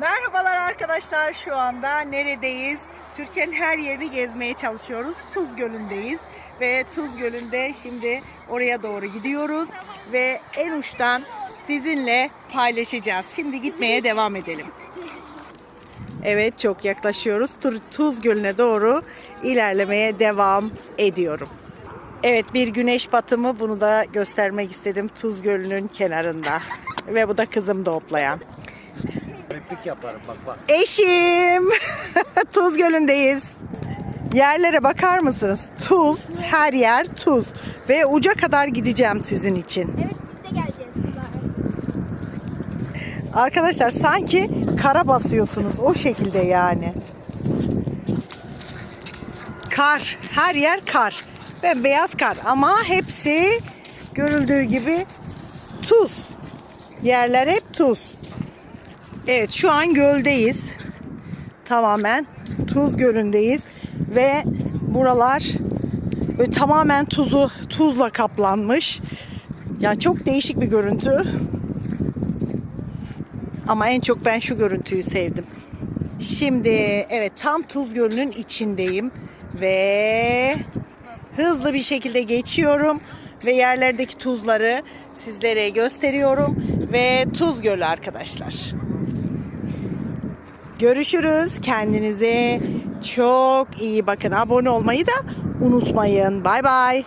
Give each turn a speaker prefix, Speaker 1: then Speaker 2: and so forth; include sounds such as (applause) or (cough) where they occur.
Speaker 1: Merhabalar arkadaşlar. Şu anda neredeyiz? Türkiye'nin her yerini gezmeye çalışıyoruz. Tuz Gölü'ndeyiz. Ve Tuz Gölü'nde şimdi oraya doğru gidiyoruz. Ve en uçtan sizinle paylaşacağız. Şimdi gitmeye devam edelim. Evet çok yaklaşıyoruz. Tuz Gölü'ne doğru ilerlemeye devam ediyorum. Evet bir güneş batımı bunu da göstermek istedim Tuz Gölü'nün kenarında. Ve bu da kızım Doplayan.
Speaker 2: Replik yaparım bak bak.
Speaker 1: Eşim. (laughs) tuz Gölü'ndeyiz. Yerlere bakar mısınız? Tuz, her yer tuz. Ve uca kadar gideceğim sizin için.
Speaker 3: Evet biz de geleceğiz kızlar.
Speaker 1: Arkadaşlar sanki kara basıyorsunuz o şekilde yani. Kar, her yer kar. Bembeyaz kar ama hepsi görüldüğü gibi tuz. Yerler hep tuz. Evet şu an göldeyiz. Tamamen Tuz Gölü'ndeyiz ve buralar böyle tamamen tuzu tuzla kaplanmış. Yani çok değişik bir görüntü. Ama en çok ben şu görüntüyü sevdim. Şimdi evet tam Tuz Gölü'nün içindeyim ve hızlı bir şekilde geçiyorum ve yerlerdeki tuzları sizlere gösteriyorum ve Tuz Gölü arkadaşlar. Görüşürüz. Kendinize çok iyi bakın. Abone olmayı da unutmayın. Bay bay.